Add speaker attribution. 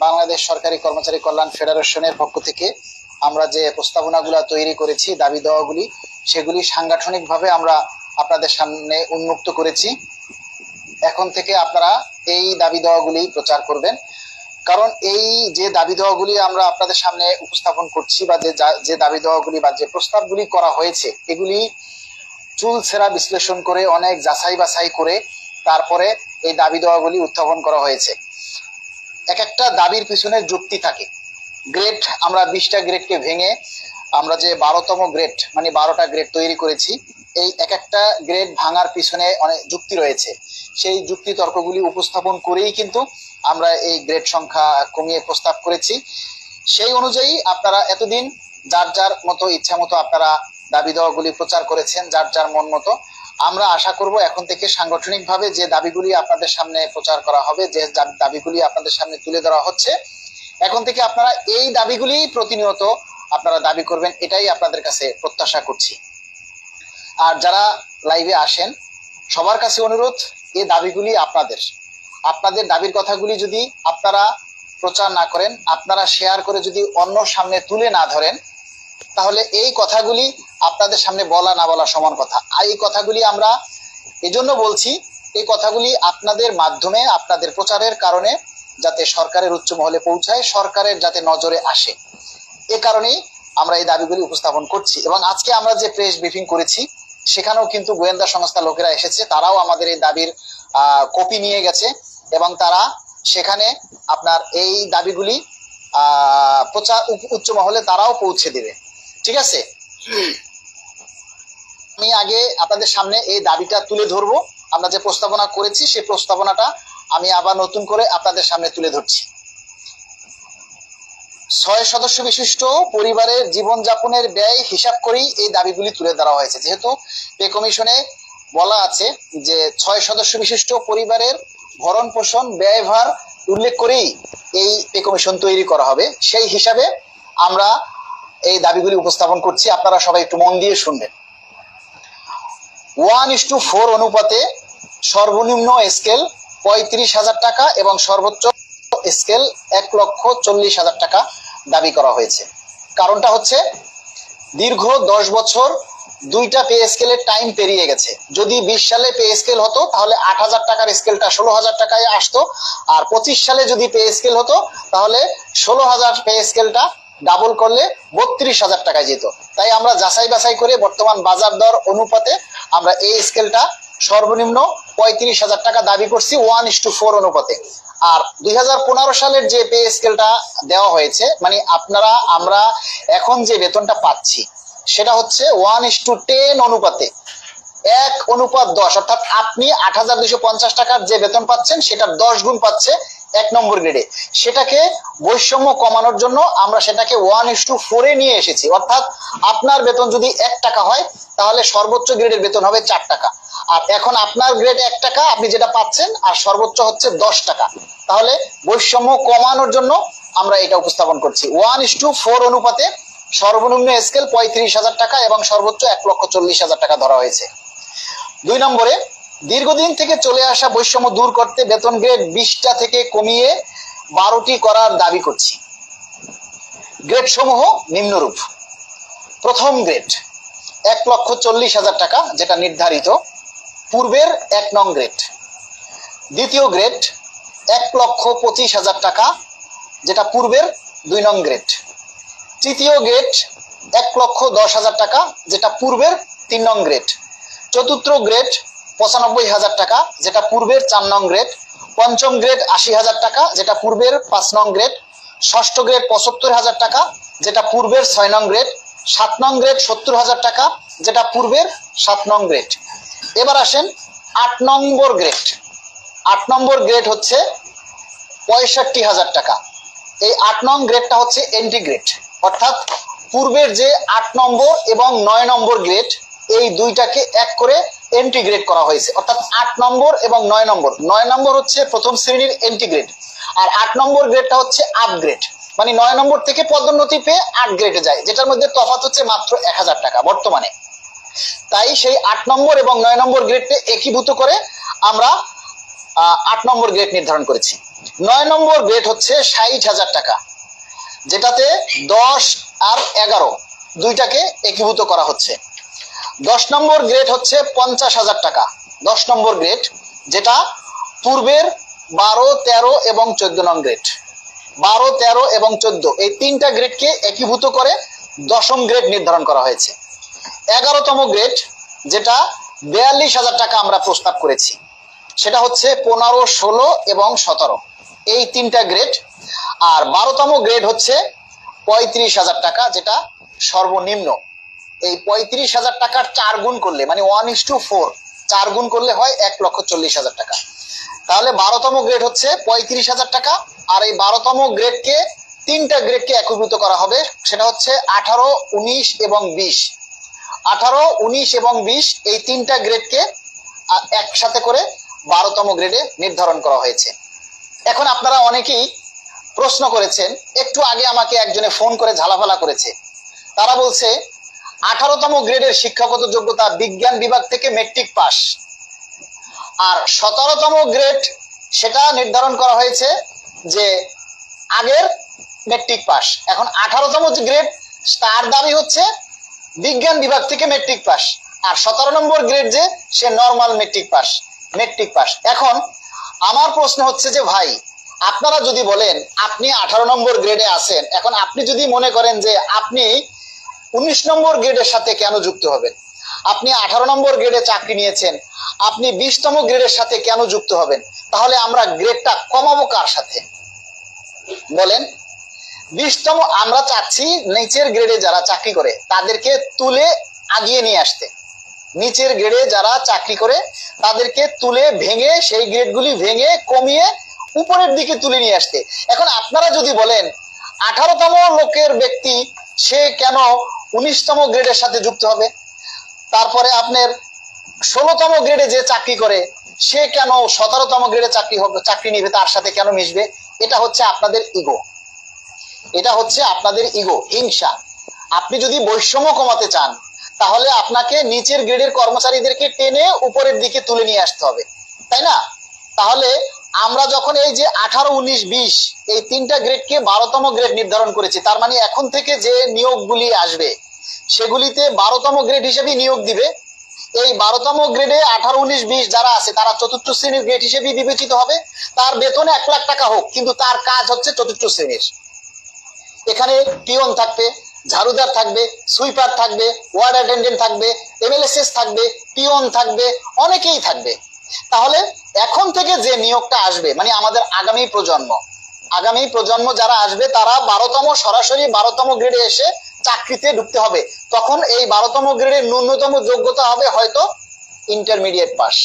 Speaker 1: বাংলাদেশ সরকারি কর্মচারী কল্যাণ ফেডারেশনের পক্ষ থেকে আমরা যে প্রস্তাবনাগুলো তৈরি করেছি, দাবি দেওয়াগুলি, সেগুলি সাংগঠনিকভাবে আমরা আপনাদের সামনে উন্মুক্ত করেছি। এখন থেকে আপনারা এই দাবি দেওয়াগুলি প্রচার করবেন। কারণ এই যে দাবি দেওয়াগুলি আমরা আপনাদের সামনে উপস্থাপন করছি বা যে যে দাবি দেওয়াগুলি বা যে প্রস্তাবগুলি করা হয়েছে, এগুলি চুল ছেঁড়া বিশ্লেষণ করে, অনেক যাচাই বাছাই করে তারপরে এই দাবি দেওয়াগুলি উত্থাপন করা হয়েছে। এক একটা দাবির পিছনে যুক্তি থাকে। গ্রেড আমরা বিশটা গ্রেডকে ভেঙে আমরা যে বারোতম গ্রেড মানে বারোটা গ্রেড তৈরি করেছি, এই এক একটা গ্রেড ভাঙার পিছনে অনেক যুক্তি রয়েছে। সেই যুক্তি তর্কগুলি উপস্থাপন করেই কিন্তু আমরা এই গ্রেড সংখ্যা কমিয়ে প্রস্তাব করেছি। সেই অনুযায়ী আপনারা এতদিন যার যার মতো ইচ্ছা মতো আপনারা দাবি দেওয়াগুলি প্রচার করেছেন, যার যার মন মতো। আমরা আশা করব এখন থেকে সাংগঠনিকভাবে যে দাবিগুলি আপনাদের সামনে প্রচার করা হবে, যে দাবিগুলি আপনাদের সামনে তুলে ধরা হচ্ছে, এখন থেকে আপনারা এই দাবিগুলি প্রতিনিয়ত আপনারা দাবি করবেন, এটাই আপনাদের কাছে প্রত্যাশা করছি। আর যারা লাইভে আসেন, সবার কাছে অনুরোধ এই দাবিগুলি আপনাদের। আপনাদের দাবির কথাগুলি যদি আপনারা প্রচার না করেন, আপনারা শেয়ার করে যদি অন্য সামনে তুলে না ধরেন, তাহলে এই কথাগুলি আপনাদের সামনে বলা না বলা সমান কথা। আর এই কথাগুলি আমরা এজন্য বলছি, এই কথাগুলি আপনাদের মাধ্যমে, আপনাদের প্রচারের কারণে যাতে সরকারের উচ্চ মহলে পৌঁছায়, সরকারের যাতে নজরে আসে। এ কারণেই আমরা এই দাবিগুলি উপস্থাপন করছি। এবং আজকে আমরা যে প্রেস ব্রিফিং করেছি, সেখানেও কিন্তু গোয়েন্দা সংস্থা লোকেরা এসেছে, তারাও আমাদের এই দাবির কপি নিয়ে গেছে এবং তারা সেখানে আপনার এই দাবিগুলি প্রচার উচ্চ মহলে তারাও পৌঁছে দেবে। ঠিক আছে? আমি আগে আপনাদের সামনে এই দাবিটা তুলে ধরবো। আমরা যে প্রস্তাবনা করেছি সেই প্রস্তাবনাটা আমি আবার নতুন করে আপনাদের সামনে তুলে ধরছি। ছয় সদস্য বিশিষ্ট পরিবারের জীবনযাপনের ব্যয় হিসাব করেই এই দাবিগুলি তুলে ধরা হয়েছে। যেহেতু পে কমিশনে বলা আছে যে, ছয় সদস্য বিশিষ্ট পরিবারের ভরণ পোষণ ব্যয়ভার উল্লেখ করেই এই পে কমিশন তৈরি করা হবে। সেই হিসাবে আমরা এই দাবিগুলি উপস্থাপন করছি। আপনারা সবাই একটু মন দিয়ে শুনবেন। ওয়ান ইস টু ফোর অনুপাতে সর্বনিম্ন স্কেল পঁয়ত্রিশ হাজার টাকা এবং সর্বোচ্চ স্কেল এক লক্ষ চল্লিশ হাজার টাকা দাবি করা হয়েছে। কারণটা হচ্ছে, দীর্ঘ দশ বছর দুইটা পে স্কেলের টাইম পেরিয়ে গেছে। যদি বিশ সালে পে স্কেল হতো, তাহলে আট হাজার টাকার স্কেলটা ষোলো হাজার টাকায় আসতো। আর পঁচিশ সালে যদি পে স্কেল হতো, তাহলে ষোলো হাজার পে স্কেলটা ডাবল করলে বত্রিশ হাজার টাকায় যেত। তাই আমরা যাচাই বাছাই করে বর্তমান বাজার দর অনুপাতে আমরা এই স্কেলটা সর্বনিম্ন পঁয়ত্রিশ হাজার টাকা দাবি করছি ওয়ান ইস টু ফোর অনুপাতে। আর দুই হাজার পনেরো সালের যে পে স্কেলটা দেওয়া হয়েছে মানে আপনারা, আমরা এখন যে বেতনটা পাচ্ছি, সেটা হচ্ছে ওয়ান ইস টু টেন অনুপাতে। এক অনুপাত দশ, অর্থাৎ আপনি আট হাজার দুইশো পঞ্চাশ টাকার যে বেতন পাচ্ছেন, সেটার দশ গুণ পাচ্ছে এক নম্বর গ্রেডে সেটাকে বৈষম্য কমানোর জন্য আমরা সেটাকে ওয়ান ইস টু ফোরে নিয়ে এসেছি। অর্থাৎ আপনার বেতন যদি এক টাকা হয়, তাহলে সর্বোচ্চ গ্রেডের বেতন হবে চার টাকা। আর এখন আপনার গ্রেড এক টাকা, আপনি যেটা পাচ্ছেন, আর সর্বোচ্চ হচ্ছে দশ টাকা। তাহলে বৈষম্য কমানোর জন্য আমরা এটা উপস্থাপন করছি। ওয়ান ইস টু ফোর অনুপাতে সর্বনিম্ন স্কেল পঁয়ত্রিশ হাজার টাকা এবং সর্বোচ্চ এক লক্ষ চল্লিশ হাজার টাকা ধরা হয়েছে। দুই নম্বরে দীর্ঘদিন থেকে চলে আসা বৈষম্য দূর করতে বেতন গ্রেড বিশটা থেকে কমিয়ে বারোটি করার দাবি করছি। গ্রেড সমূহ নিম্নরূপ। প্রথম গ্রেড এক লক্ষ চল্লিশ হাজার টাকা, যেটা নির্ধারিত। পূর্বের এক নং গ্রেড দ্বিতীয় গ্রেড এক লক্ষ পঁচিশ হাজার টাকা, যেটা পূর্বের দুই নং গ্রেড তৃতীয় গ্রেড এক লক্ষ দশ হাজার টাকা, যেটা পূর্বের তিন নং গ্রেড চতুর্থ গ্রেড পঁচানব্বই হাজার টাকা, যেটা পূর্বের চার নং গ্রেড পঞ্চম গ্রেড আশি হাজার টাকা, যেটা পূর্বের পাঁচ নং গ্রেড ষষ্ঠ গ্রেড পঁচাত্তর হাজার টাকা, যেটা পূর্বের ছয় নং গ্রেড সাত নং গ্রেড সত্তর হাজার টাকা, যেটা পূর্বের সাত নং গ্রেড এবার আসেন আট নম্বর গ্রেড আট নম্বর গ্রেড হচ্ছে পঁয়ষট্টি হাজার টাকা। এই আট নং গ্রেডটা হচ্ছে এন্ট্রি গ্রেড অর্থাৎ পূর্বের যে আট নম্বর এবং নয় নম্বর গ্রেড এই দুইটাকে এক করে এন্ট্রি গ্রেড করা হয়েছে। অর্থাৎ আট নম্বর এবং নয় নম্বর। নয় নম্বর হচ্ছে প্রথম শ্রেণির এন্ট্রি গ্রেড আর আট নম্বর গ্রেডটা হচ্ছে আপগ্রেড মানে নয় নম্বর থেকে পদোন্নতি পেয়ে আট গ্রেডে যায়, যেটার মধ্যে তফাত হচ্ছে মাত্র এক হাজার টাকা বর্তমানে। তাই সেই আট নম্বর এবং নয় নম্বর গ্রেডকে একীভূত করে আমরা আট নম্বর গ্রেড নির্ধারণ করেছি। নয় নম্বর গ্রেড হচ্ছে ষাট হাজার টাকা, যেটাতে দশ আর এগারো দুইটাকে একীভূত করা হচ্ছে। দশ নম্বর গ্রেড হচ্ছে পঞ্চাশ হাজার টাকা। দশ নম্বর গ্রেড যেটা পূর্বের বারো, তেরো এবং চোদ্দ নং গ্রেড বারো, তেরো এবং চোদ্দ, এই তিনটা গ্রেডকে একীভূত করে দশম গ্রেড নির্ধারণ করা হয়েছে। এগারোতম গ্রেড যেটা বিয়াল্লিশ হাজার টাকা আমরা প্রস্তাব করেছি, সেটা হচ্ছে পনেরো, ষোলো এবং সতেরো। এই তিনটা গ্রেড আর বারোতম গ্রেড হচ্ছে পঁয়ত্রিশ হাজার টাকা, যেটা সর্বনিম্ন। এই পঁয়ত্রিশ হাজার টাকার চার গুণ করলে মানে ওয়ান ইস টু ফোর চার গুণ করলে হয় এক লক্ষ চল্লিশ হাজার টাকা। তাহলে বারোতম গ্রেড হচ্ছে পঁয়ত্রিশ হাজার টাকা, আর এই বারোতম গ্রেডকে তিনটা গ্রেডকে একীভূত করা হবে, সেটা হচ্ছে আঠারো, উনিশ এবং বিশ। আঠারো, উনিশ এবং বিশ এই তিনটা গ্রেডকে একসাথে করে বারোতম গ্রেডে নির্ধারণ করা হয়েছে। এখন আপনারা অনেকেই প্রশ্ন করেছেন, একটু আগে আমাকে একজনে ফোন করে ঝালাফালা করেছে। তারা বলছে আঠারোতম গ্রেডের শিক্ষাগত যোগ্যতা বিজ্ঞান বিভাগ থেকে মেট্রিক পাস আর সতেরোতম গ্রেড সেটা নির্ধারণ করা হয়েছে যে আগের মেট্রিক পাস এখন আঠারোতম গ্রেড তার দাবি হচ্ছে বিজ্ঞান বিভাগ থেকে মেট্রিক পাস আর সতেরো নম্বর গ্রেড যে, সে normal matric pass matric pass এখন আমার প্রশ্ন হচ্ছে যে ভাই, আপনারা যদি বলেন, আপনি আঠারো নম্বর গ্রেডে আছেন, এখন আপনি যদি মনে করেন যে আপনি উনিশ নম্বর গ্রেডের সাথে কেন যুক্ত হবেন? আপনি আঠারো নম্বর গ্রেডে চাকরি নিয়েছেন, আপনি বিশতম গ্রেডের সাথে কেন যুক্ত হবেন? তাহলে আমরা গ্রেডটা কমাবো কার সাথে? বলেন, বিশতম আমরা চাচ্ছি নিচের গ্রেডে যারা চাকরি করে, তাদেরকে তুলে আগিয়ে নিয়ে আসতে। নিচের গ্রেডে যারা চাকরি করে, তাদেরকে তুলে ভেঙে, সেই গ্রেডগুলি ভেঙে কমিয়ে উপরের দিকে তুলে নিয়ে আসতে। এখন আপনারা যদি বলেন, আঠারোতম লোকের ব্যক্তি, সে কেন উনিশতম গ্রেডের সাথে যুক্ত হবে। তারপরে আপনার ষোলোতম গ্রেডে যে চাকরি করে, সে কেন সতেরোতম গ্রেডে চাকরি হবে, চাকরি নিবে, তার সাথে কেন মিশবে? এটা হচ্ছে আপনাদের ইগো এটা হচ্ছে আপনাদের ইগো হিংসা। আপনি যদি বৈষম্য কমাতে চান, তাহলে আপনাকে নিচের গ্রেডের কর্মচারীদেরকে টেনে উপরের দিকে তুলে নিয়ে আসতে হবে। তাই না? তাহলে আমরা যখন এই যে আঠারো, উনিশ, বিশ, এই তিনটা গ্রেডকে বারোতম গ্রেড নির্ধারণ করেছি, তার মানে এখন থেকে যে নিয়োগগুলি আসবে সেগুলিতে বারোতম গ্রেড হিসেবে নিয়োগ দিবে। এই বারোতম গ্রেডে আঠারো, উনিশ, বিশ যারা আছে, তারা চতুর্থ শ্রেণির গ্রেড হিসেবে বিবেচিত হবে। তার বেতন এক লাখ টাকা হোক, কিন্তু তার কাজ হচ্ছে চতুর্থ শ্রেণির। এখানে পিয়ন থাকবে, ঝাড়ুদার থাকবে, সুইপার থাকবে, ওয়ার্ড অ্যাটেন্ডেন্ট থাকবে, এমএলএসএস থাকবে, পিয়ন থাকবে, অনেকেই থাকবে। তাহলে এখন থেকে যে নিয়োগটা আসবে মানে আমাদের আগামী প্রজন্ম আগামী প্রজন্ম যারা আসবে, তারা বারোতম সরাসরি বারোতম গ্রেডে এসে চাকরিতে ঢুকতে হবে। তখন এই বারোতম গ্রেডের ন্যূনতম যোগ্যতা হবে হয়তো ইন্টারমিডিয়েট পাস